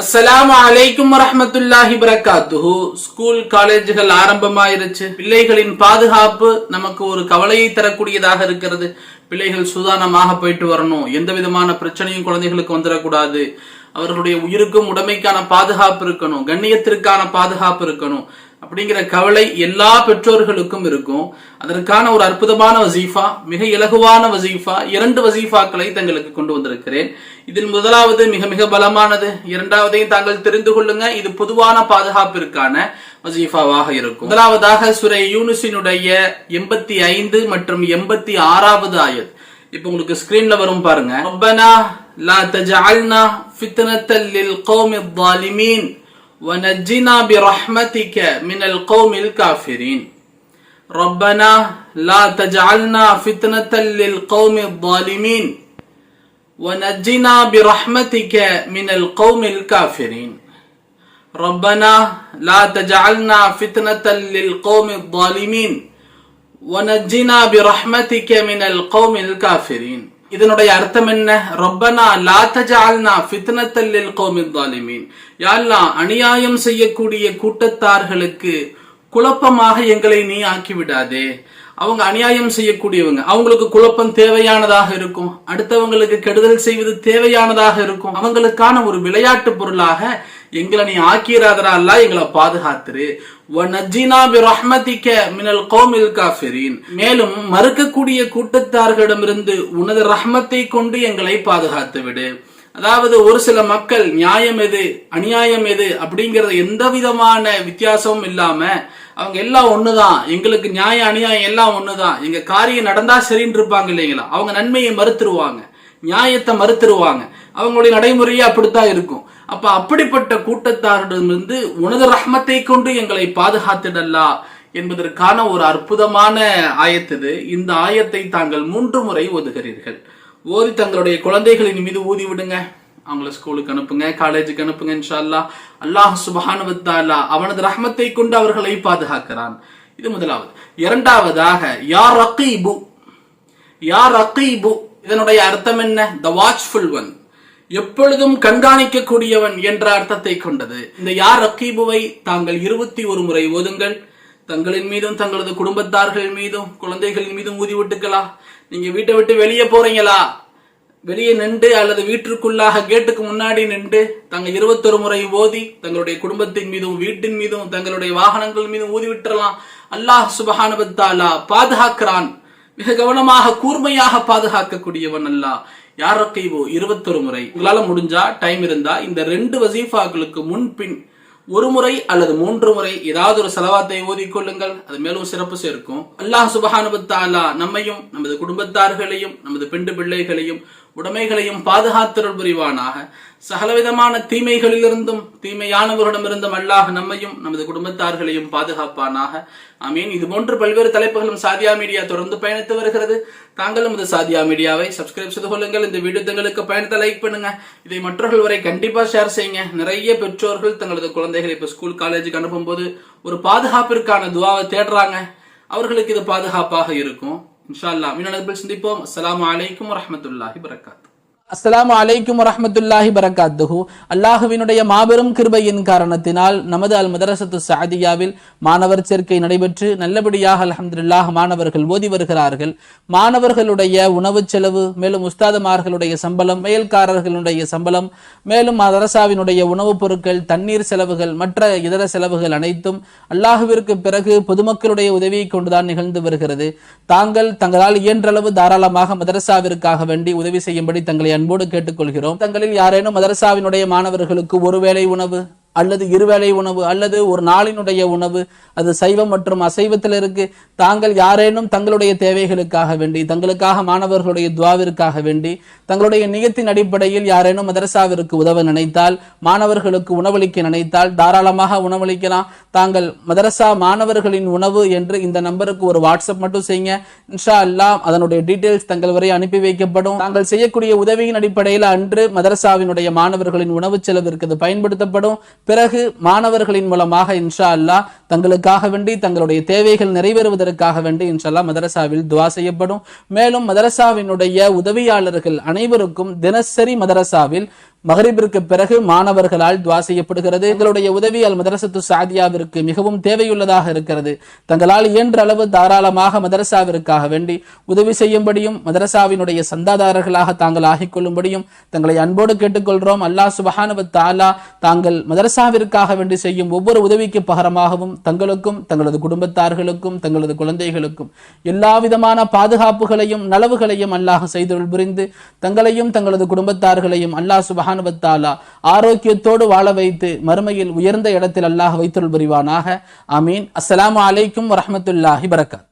அஸ்ஸலாமு அலைக்கும் வரஹ்மத்துல்லாஹி வரகாத்துஹு. ஸ்கூல் காலேஜுகள் ஆரம்பமாயிருச்சு. பிள்ளைகளின் பாதுகாப்பு நமக்கு ஒரு கவலையை தரக்கூடியதாக இருக்கிறது. பிள்ளைகள் சுதானமாக போயிட்டு வரணும். எந்த விதமான பிரச்சனையும் குழந்தைகளுக்கு வந்துடக்கூடாது. அவர்களுடைய உயிருக்கும் உடமைக்கான பாதுகாப்பு இருக்கணும். கண்ணியத்திற்கான பாதுகாப்பு இருக்கணும். அப்படிங்கிற கவலை எல்லா பெற்றோர்களுக்கும் இருக்கும். அதற்கான ஒரு அற்புதமான வசீஃபா மிக இலகுவான வசீஃபா இரண்டு வசீஃபாக்களை தங்களுக்கு கொண்டு வந்திருக்கிறேன். இதில் முதலாவது மிக மிக பலமானது இரண்டாவதையும் தாங்கள் தெரிந்து கொள்ளுங்க. இது பொதுவான பாதுகாப்பிற்கான வசீஃபாவாக இருக்கும். முதலாவதாக சுரே யூனிசினுடைய எண்பத்தி ஐந்து மற்றும் எண்பத்தி ஆறாவது ஆயத். இப்போ உங்களுக்கு ஸ்கிரீன்ல வரும் பாருங்க. ரப்பனா லா தஜஅல்னா ஃபித்னத்தல் லில் கௌமி ونجنا برحمتك من القوم الكافرين. ربنا لا تجعلنا فتنة للقوم الظالمين. ونجنا برحمتك من القوم الكافرين. ربنا لا تجعلنا فتنة للقوم الظالمين. ونجنا برحمتك من القوم الكافرين. இதனுடைய அர்த்தம் என்ன? ரொப்பனா லா தஜால்னா ஃபித்னத்தல்லில் கோமித்தாலிமீன் யாழ்லா அநியாயம் செய்யக்கூடிய கூட்டத்தார்களுக்கு குழப்பமாக எங்களை நீ ஆக்கிவிடாதே. அவங்க அநியாயம் செய்யக்கூடியவங்க அவங்களுக்கு குழப்பம் தேவையானதாக இருக்கும். அடுத்தவங்களுக்கு கெடுதல் செய்வது தேவையானதாக இருக்கும். அவங்களுக்கான ஒரு விளையாட்டு பொருளாக எங்களை நீ ஆக்கிராதரா அல்ல எங்களை பாதுகாத்துரு. ரஹ்மதிக்க மினல் கௌமில் மேலும் மறுக்கக்கூடிய கூட்டத்தார்களிடமிருந்து உனது ரஹ்மத்தை கொண்டு எங்களை பாதுகாத்து விடு. அதாவது ஒரு சில மக்கள் நியாயம் எது அநியாயம் எது அப்படிங்கறது எந்த விதமான வித்தியாசமும் இல்லாம அவங்க எல்லாம் ஒண்ணுதான். எங்களுக்கு நியாயம் அநியாயம் எல்லாம் ஒண்ணுதான். எங்க காரியம் நடந்தா சரின்னு இருப்பாங்க இல்லைங்களா? அவங்க நன்மையை மறுத்துருவாங்க. நியாயத்தை மறுத்துருவாங்க. அவங்களுடைய நடைமுறையே அப்படித்தான் இருக்கும். அப்ப அப்படிப்பட்ட கூட்டத்தாரிடமிருந்து உனது ரஹ்மத்தை கொண்டு எங்களை பாதுகாத்திடல்லா என்பதற்கான ஒரு அற்புதமான ஆயத்தது இந்த ஆயத்தை தாங்கள் மூன்று முறை ஓதுகிறீர்கள். ஓதி தங்களுடைய குழந்தைகளின் மீது ஊதி விடுங்க. அவங்கள ஸ்கூலுக்கு அனுப்புங்க காலேஜுக்கு அனுப்புங்க இன்ஷா அல்லாஹ் அல்லாஹ் சுபஹானுவத்தாலா அவனது ரஹ்மத்தை கொண்டு அவர்களை பாதுகாக்கிறான். இது முதலாவது. இரண்டாவதாக யார் ரகீபு. யார் ரகீபு. இதனுடைய அர்த்தம் என்ன? த வாட்ச்ஃபுல் ஒன் எப்பொழுதும் கண்காணிக்கக்கூடியவன் என்ற அர்த்தத்தை கொண்டது. இந்த யார் ரக்கீபுவை தாங்கள் இருபத்தி ஒரு முறை ஓதுங்கள்? தங்களின் மீதும் தங்களது குடும்பத்தார்கள் மீதும் குழந்தைகளின் மீதும் ஊதி விட்டுக்கலாம் நீங்க வீட்டை விட்டு வெளியே போறீங்களா? வெளியே நின்று அல்லது வீட்டிற்குள்ளாக கேட்டுக்கு முன்னாடி நின்று தங்கள் இருபத்தொரு முறை ஓதி தங்களுடைய குடும்பத்தின் மீதும் வீட்டின் மீதும் தங்களுடைய வாகனங்கள் மீதும் ஊதி விட்டுறலாம். அல்லாஹ் சுபஹானபத்தாலா பாதுகாக்கிறான். மிக கவனமாக கூர்மையாக பாதுகாக்கக்கூடியவன் அல்லாஹ். யார் ரக்கைவோ இருபத்தொரு முறை. உங்களால முடிஞ்சா டைம் இருந்தா இந்த ரெண்டு வசீஃபாக்களுக்கு முன்பின் ஒரு முறை அல்லது மூன்று முறை ஏதாவது ஒரு செலவாத்தை ஓதிக்கொள்ளுங்கள் அது மேலும் சிறப்பு சேர்க்கும். அல்லாஹ் சுபஹானுபத்தாலா நம்மையும் நமது குடும்பத்தார்களையும் நமது பெண்டு பிள்ளைகளையும் உடைமைகளையும் பாதுகாத்தருள் புரிவானாக. சகலவிதமான தீமைகளிலிருந்தும் தீமையானவர்களிடமிருந்தும் அல்லாஹ் நம்மையும் நமது குடும்பத்தார்களையும் பாதுகாப்பானாக. அமீன் இது போன்று பல்வேறு தலைப்புகளும் சாதியா மீடியா தொடர்ந்து பயணித்து வருகிறது. தாங்களும் இந்த சாதியா மீடியாவை சப்ஸ்கிரைப் செய்து கொள்ளுங்கள். இந்த வீடியோ தங்களுக்கு பயணத்தை லைக் பண்ணுங்க. இதை மற்றவர்கள் வரை கண்டிப்பா ஷேர் செய்யுங்க. நிறைய பெற்றோர்கள் தங்களது குழந்தைகளை இப்ப ஸ்கூல் காலேஜுக்கு அனுப்பும்போது ஒரு பாதுகாப்பிற்கான துவாவை தேடுறாங்க. அவர்களுக்கு இது பாதுகாப்பாக இருக்கும். இன்ஷா அல்லா மீண்டும் சந்திப்போம். அஸ்லாம் அலைக்கும் வரமத்துல்லாஹி வரகாத்து அஸ்லாம் அலைக்கும் வரமத்துல்லாஹி பரகாத்துஹு அல்லாஹுவினுடைய மாபெரும் கிருபையின் காரணத்தினால் நமது அல் மதரசத்து சாதியாவில் மாணவர் சேர்க்கை நடைபெற்று நல்லபடியாக அலமதுல்லாஹ் மாணவர்கள் ஓதி வருகிறார்கள். மாணவர்களுடைய உணவு செலவு மேலும் உஸ்தாதமார்களுடைய சம்பளம் மேல்காரர்களுடைய சம்பளம் மேலும் மதரசாவினுடைய உணவுப் பொருட்கள் தண்ணீர் செலவுகள் மற்ற இதர செலவுகள் அனைத்தும் அல்லாஹுவிற்கு பிறகு பொதுமக்களுடைய உதவியை கொண்டுதான் நிகழ்ந்து வருகிறது. தாங்கள் தங்களால் இயன்றளவு தாராளமாக மதரசாவிற்காக வேண்டி உதவி செய்யும்படி தங்களை அன்போடு கேட்டுக்கொள்கிறோம். தங்களில் யாரேனும் மதரசாவினுடைய மாணவர்களுக்கு ஒருவேளை உணவு? அல்லது இருவேளை உணவு அல்லது ஒரு நாளினுடைய உணவு அது சைவம் மற்றும் அசைவத்தில் இருக்கு. தாங்கள் யாரேனும் தங்களுடைய தேவைகளுக்காக வேண்டி தங்களுக்காக மாணவர்களுடைய துவாவிற்காக வேண்டி தங்களுடைய நியத்தின் அடிப்படையில் யாரேனும் மதரசாவிற்கு உதவ நினைத்தால் மாணவர்களுக்கு உணவளிக்க நினைத்தால் தாராளமாக உணவளிக்கலாம். தாங்கள் மதரசா மாணவர்களின் உணவு என்று இந்த நம்பருக்கு ஒரு வாட்ஸ்அப் மட்டும் செய்யுங்க. இன்ஷா அல்லாஹ் அதனுடைய டீட்டெயில்ஸ் தங்கள் வரை அனுப்பி வைக்கப்படும். தாங்கள் செய்யக்கூடிய உதவியின் அடிப்படையில் அன்று மதரசாவினுடைய மாணவர்களின் உணவு செலவிற்கு அது பயன்படுத்தப்படும். பிறகு மாணவர்களின் மூலமாக இன்ஷா அல்லாஹ் தங்களுக்காக வேண்டி தங்களுடைய தேவைகள் நிறைவேறுவதற்காக வேண்டி இன்ஷா மதரசாவில் துவா செய்யப்படும். மேலும் மதரசாவினுடைய உதவியாளர்கள் அனைவருக்கும் தினசரி மதரசாவில் மகரிபிற்கு பிறகு மாணவர்களால் துவா செய்யப்படுகிறது. எங்களுடைய உதவி அல் மதரசத்து சாதியாவிற்கு மிகவும் தேவையுள்ளதாக இருக்கிறது. தங்களால் இயன்ற அளவு தாராளமாக மதரசாவிற்காக வேண்டி உதவி செய்யும்படியும் மதரசாவினுடைய சந்தாதாரர்களாக தாங்கள் ஆகிக் கொள்ளும்படியும் தங்களை அன்போடு கேட்டுக்கொள்கிறோம். அல்லாஹ் சுபஹானவ தாலா தாங்கள் மதரசாவிற்காக வேண்டி செய்யும் ஒவ்வொரு உதவிக்கு பகரமாகவும் தங்களுக்கும் தங்களது குடும்பத்தார்களுக்கும் தங்களது குழந்தைகளுக்கும் எல்லா விதமான பாதுகாப்புகளையும் நலவுகளையும் அல்லாஹ் செய்தொழில் புரிந்து தங்களையும் தங்களது குடும்பத்தார்களையும் அல்லாஹ் சுபஹானுவத்தாலா ஆரோக்கியத்தோடு வாழ வைத்து மறுமையில் உயர்ந்த இடத்தில் அல்லாஹ் வைத்துள் புரிவானாக. அமீன் அஸ்லாம் அலைக்கும் வரமத்துல்லாஹி வரகாத்